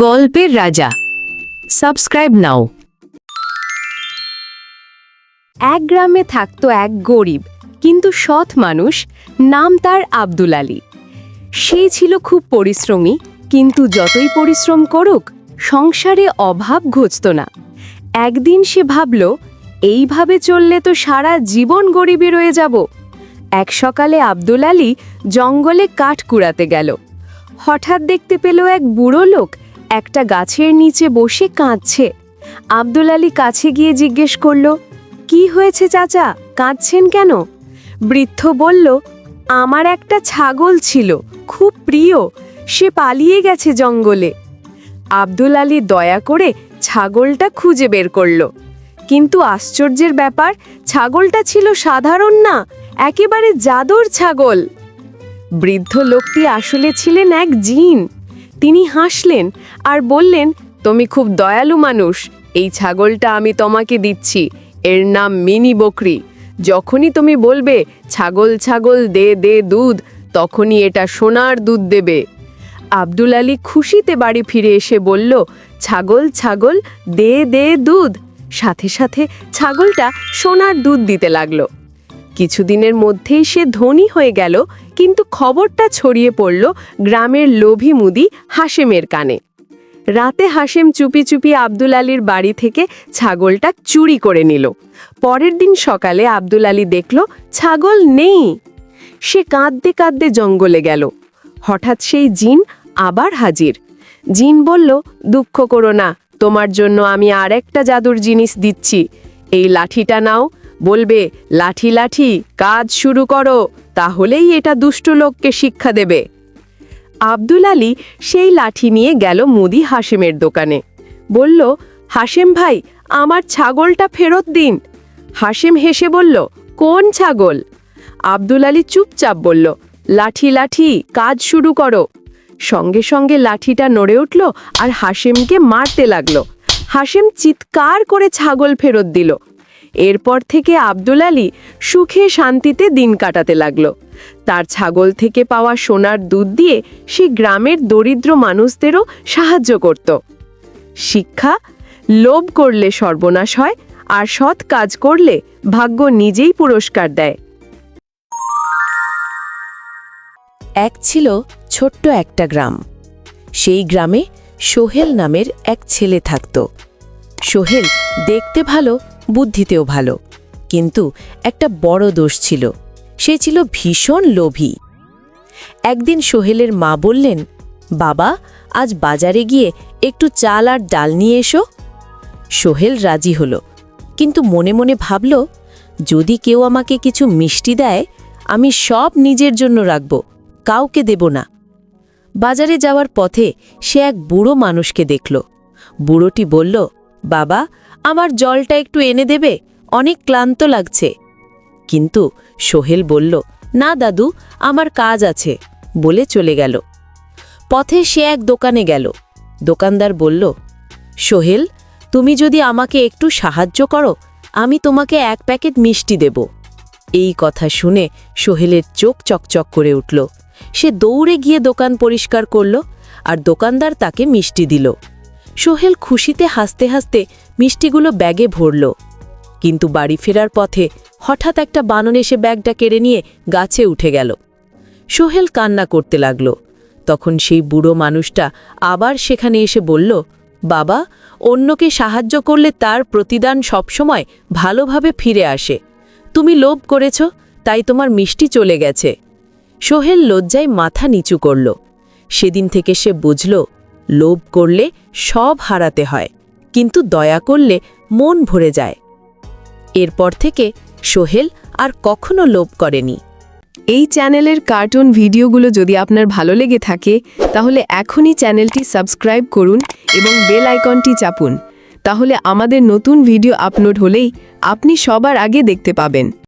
গল্পের রাজা। সাবস্ক্রাইব নাও এক গ্রামে থাকতো এক গরিব, কিন্তু সৎ মানুষ নাম তার আব্দুল আলী। সে ছিল খুব পরিশ্রমী, কিন্তু যতই পরিশ্রম করুক, সংসারে অভাব ঘুচত না। একদিন সে ভাবল, এইভাবে চললে তো সারা জীবন গরিবই রয়ে যাব। এক সকালে আব্দুল আলী জঙ্গলে কাঠ কুড়াতে গেল। হঠাৎ দেখতে পেল এক বুড়ো লোক একটা গাছের নিচে বসে কাঁদছে। আব্দুল আলী কাছে গিয়ে জিজ্ঞেস করল, কি হয়েছে চাচা? কাঁদছেন কেন? বৃদ্ধ বলল, আমার একটা ছাগল ছিল, খুব প্রিয়, সে পালিয়ে গেছে জঙ্গলে। আব্দুল আলী দয়া করে ছাগলটা খুঁজে বের করল। কিন্তু আশ্চর্যের ব্যাপার, ছাগলটা ছিল সাধারণ না, একেবারে জাদুর ছাগল। বৃদ্ধ লোকটি আসলে ছিলেন এক জিন। তিনি হাসলেন আর বললেন, তুমি খুব দয়ালু মানুষ। এই ছাগলটা আমি তোমাকে দিচ্ছি। এর নাম মিনি বকরি। যখনই তুমি বলবে, ছাগল ছাগল, দে দে দুধ, তখনই এটা সোনার দুধ দেবে। আব্দুল আলী খুশিতে বাড়ি ফিরে এসে বলল, ছাগল ছাগল, দে দে দুধ। সাথে সাথে ছাগলটা সোনার দুধ দিতে লাগল। কিছুদিনের মধ্যেই সে ধনী হয়ে গেল কিন্তু খবরটা ছড়িয়ে পড়ল গ্রামের লোভী মুদি হাসেমের কানে। রাতে হাসেম চুপি চুপি আব্দুল আলীর বাড়ি থেকে ছাগলটা চুরি করে নিল। পরের দিন সকালে আব্দুল আলী দেখল, ছাগল নেই। সে কাঁদতে কাঁদতে জঙ্গলে গেল। হঠাৎ সেই জিন আবার হাজির। জিন বলল, দুঃখ করো না, তোমার জন্য আমি আর একটা জাদুর জিনিস দিচ্ছি। এই লাঠিটা নাও বলবে, লাঠি লাঠি, কাজ শুরু করো। তাহলেই এটা দুষ্ট লোককে শিক্ষা দেবে। আব্দুল আলী সেই লাঠি নিয়ে গেল মুদি হাসেমের দোকানে। বলল হাসেম ভাই, আমার ছাগলটা ফেরত দিন। হাসেম হেসে বলল, কোন ছাগল? আব্দুল আলী চুপচাপ বলল, লাঠি লাঠি, কাজ শুরু করো। সঙ্গে সঙ্গে লাঠিটা নড়ে উঠল আর হাসেমকে মারতে লাগল। হাসেম চিৎকার করে ছাগল ফেরত দিল। এরপর থেকে আব্দুল আলী সুখে শান্তিতে দিন কাটাতে লাগল। তার ছাগল থেকে পাওয়া সোনার দুধ দিয়ে সে গ্রামের দরিদ্র মানুষদেরও সাহায্য করত। শিক্ষা, লোভ করলে সর্বনাশ হয়, আর সৎ কাজ করলে ভাগ্য নিজেই পুরস্কার দেয়। এক ছিল ছোট্ট একটা গ্রাম। সেই গ্রামে সোহেল নামের এক ছেলে থাকত। সোহেল দেখতে ভালো বুদ্ধিতেও ভালো। কিন্তু একটা বড় দোষ ছিল। সে ছিল ভীষণ লোভী। একদিন সোহেলের মা বললেন, বাবা, আজ বাজারে গিয়ে একটু চাল আর ডাল নিয়ে এসো। সোহেল রাজি হলো। কিন্তু মনে মনে ভাবল, যদি কেউ আমাকে কিছু মিষ্টি দেয়, আমি সব নিজের জন্য রাখব, কাউকে দেব না। বাজারে যাওয়ার পথে সে এক বুড়ো মানুষকে দেখল। বুড়োটি বলল, বাবা আমার জলটা একটু এনে দেবে? অনেক ক্লান্ত লাগছে। কিন্তু সোহেল বলল, না দাদু, আমার কাজ আছে। বলে চলে গেল। পথে সে এক দোকানে গেল। দোকানদার বলল, সোহেল, তুমি যদি আমাকে একটু সাহায্য করো, আমি তোমাকে এক প্যাকেট মিষ্টি দেব। এই কথা শুনে সোহেলের চোখ চকচক করে উঠল। সে দৌড়ে গিয়ে দোকান পরিষ্কার করল আর দোকানদার তাকে মিষ্টি দিল। সোহেল খুশিতে হাসতে হাসতে মিষ্টিগুলো ব্যাগে ভরল। কিন্তু বাড়ি ফেরার পথে হঠাৎ একটা বানন এসে ব্যাগটা কেড়ে নিয়ে গাছে উঠে গেল। সোহেল কান্না করতে লাগল। তখন সেই বুড়ো মানুষটা আবার সেখানে এসে বলল, বাবা, অন্যকে সাহায্য করলে তার প্রতিদান সবসময় ভালোভাবে ফিরে আসে। তুমি লোভ করেছ, তাই তোমার মিষ্টি চলে গেছে। সোহেল লজ্জায় মাথা নিচু করল। সেদিন থেকে সে বুঝল লোভ করলে সব হারাতে হয়, কিন্তু দয়া করলে মন ভরে যায়। এরপর থেকে সোহেল আর কখনো লোভ করেনি। এই চ্যানেলের কার্টুন ভিডিওগুলো যদি আপনার ভালো লেগে থাকে, তাহলে এখনই চ্যানেলটি সাবস্ক্রাইব করুন এবং বেল আইকনটি চাপুন। তাহলে আমাদের নতুন ভিডিও আপলোড হলেই আপনি সবার আগে দেখতে পাবেন।